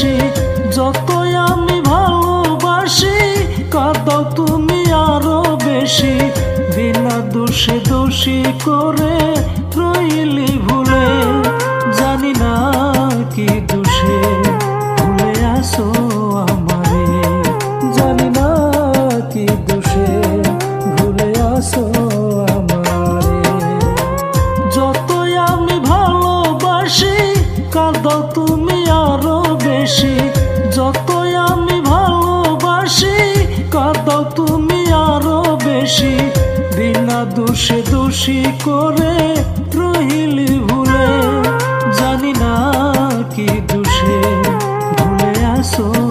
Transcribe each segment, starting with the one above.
বেশি যতই আমি ভালোবাসি, কাঁদাও তুমি আরও বেশি। বিনা দোষে দোষী করে রইলি ভুলে। জানি না কি দোষে ভুলে আসো আমারে। জানি না কি দোষে ভুলে আসো আমারে। যতই আমি ভালোবাসি, কাঁদাও তুমি দোষে দোষী করে রহিলি ভুলে। জানি না কি দোষে ভুলে আসো।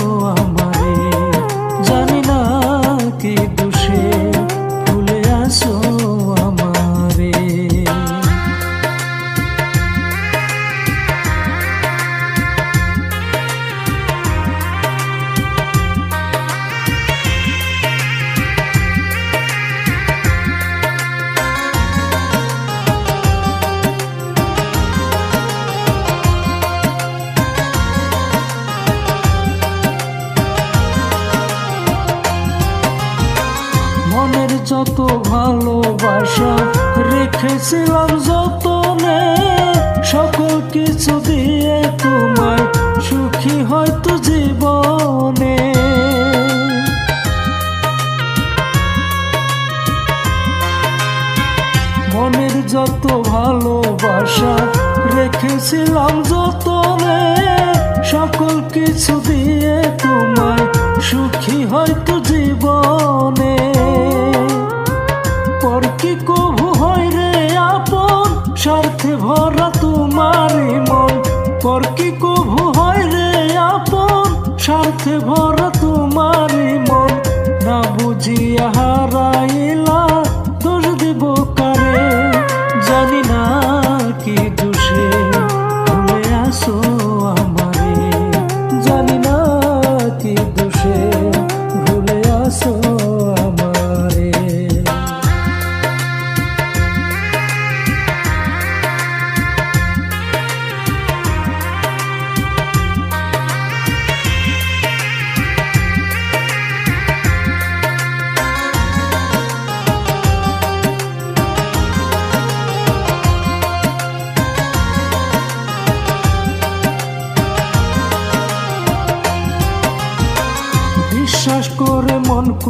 ভালোবাসা রেখেছিলাম যতনে, সকল কিছু দিয়ে তোমায় সুখী হয়তো জীবনে। মনের যত ভালোবাসা রেখেছিলাম যতনে, সকল কিছু দিয়ে তোমায় সুখী হয়তো हाथ भो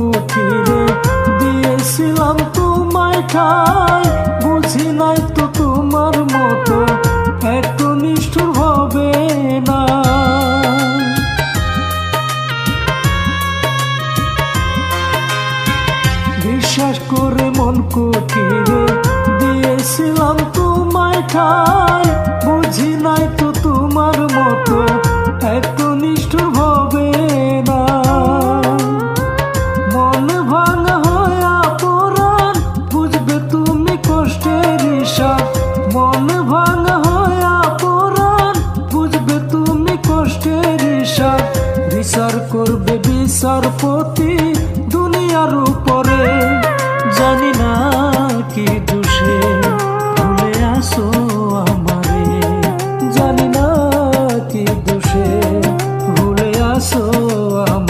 মন দিয়েছিলাম তোমায় বুঝি নাই তো তোমার মতো এত নিষ্ঠুর হবে না। বিশ্বাস করে মন কুঠিরে দিয়েছিলাম তোমায় ঠাই ভুলে আসো আমার